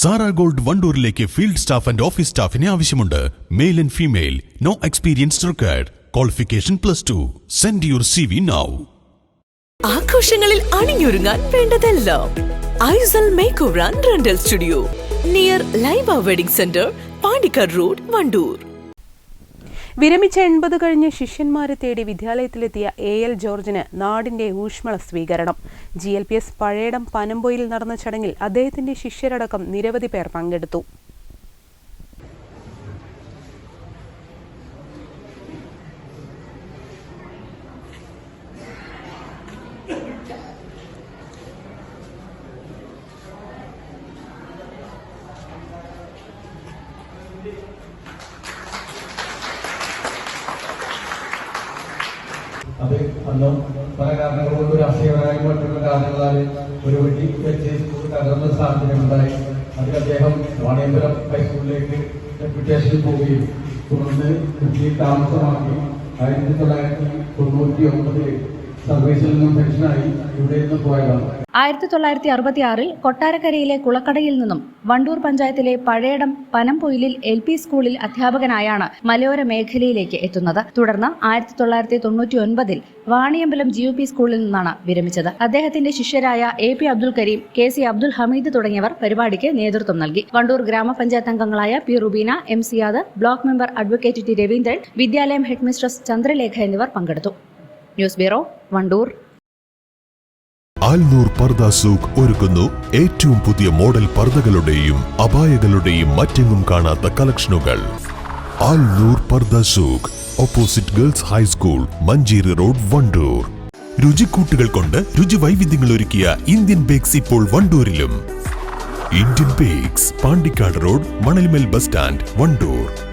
Sara gold വണ്ടൂരിലേക്ക് field staff and office സ്റ്റാഫിനെ ആവശ്യമുണ്ട്. Male and female. No experience required. Qualification plus two. Send your C V now ആഘോഷങ്ങളിൽ അണിഞ്ഞൊരുങ്ങാൻ വേണ്ടതെല്ലാം Aisal make over rental studio. Near Laiba wedding centre Pandikkad road Wandoor വിരമിച്ച എൺപത് കഴിഞ്ഞ് ശിഷ്യന്മാരെ തേടി വിദ്യാലയത്തിലെത്തിയ എ എൽ ജോർജിന് നാടിന്റെ ഊഷ്മള സ്വീകരണം. G L P S Pazhayadam Panampoyil നടന്ന ചടങ്ങിൽ അദ്ദേഹത്തിന്റെ ശിഷ്യരടക്കം നിരവധി പേർ പങ്കെടുത്തു. അത് അന്നും പല കാരണങ്ങൾ കൊണ്ട് രാഷ്ട്രീയപരമായി മറ്റുള്ള കാരണങ്ങളാൽ ഒരു വെട്ടി വെച്ച് സ്കൂൾ തകർന്ന സാഹചര്യമുണ്ടായി. അതിൽ അദ്ദേഹം വാണിയമ്പലം ഹൈസ്കൂളിലേക്ക് ഡെപ്യൂട്ടേഷനിൽ പോവുകയും തുടർന്ന് ഡൽഹിയിൽ താമസമാക്കി ആയിരത്തി തൊള്ളായിരത്തി തൊണ്ണൂറ്റി ഒമ്പതിൽ നിന്നും പെൻഷനായി പോയതാണ് ആയിരത്തി തൊള്ളായിരത്തി അറുപത്തി ആറിൽ കൊട്ടാരക്കരയിലെ കുളക്കടയിൽ നിന്നും വണ്ടൂർ പഞ്ചായത്തിലെ പഴയടം പനംപൊയിലിൽ എൽ പി സ്കൂളിൽ അധ്യാപകനായാണ് മലയോര മേഖലയിലേക്ക് എത്തുന്നത്. തുടർന്ന് ആയിരത്തി തൊള്ളായിരത്തി തൊണ്ണൂറ്റി ഒൻപതിൽ വാണിയമ്പലം ജി യു പി സ്കൂളിൽ നിന്നാണ് വിരമിച്ചത്. അദ്ദേഹത്തിന്റെ ശിഷ്യരായ A P Abdul Kareem K C Abdul Hameed തുടങ്ങിയവർ പരിപാടിക്ക് നേതൃത്വം നൽകി. വണ്ടൂർ ഗ്രാമപഞ്ചായത്ത് അംഗങ്ങളായ P Rubeena M Siyad block member advocate T Raveendran വിദ്യാലയം ഹെഡ്മിസ്ട്രസ് ചന്ദ്രലേഖ എന്നിവർ പങ്കെടുത്തു. News bureau Wandoor. Alnoor പർദ Souq ഒരുക്കുന്നു. ഏറ്റവും പുതിയ മോഡൽ പർദകളുടെയും അപായകളുടെയും മറ്റെങ്ങും കാണാത്ത കളക്ഷനുകൾ. Alnoor purdah opposite girls high school Manjeri road Wandoor. രുചിക്കൂട്ടുകൾ കൊണ്ട് രുചി വൈവിധ്യങ്ങൾ ഒരുക്കിയ ഇന്ത്യൻ ബേക്സ് ഇപ്പോൾ വണ്ടൂരിലും. Indian bakes Pandikkad road Manalmel bus stand Wandoor.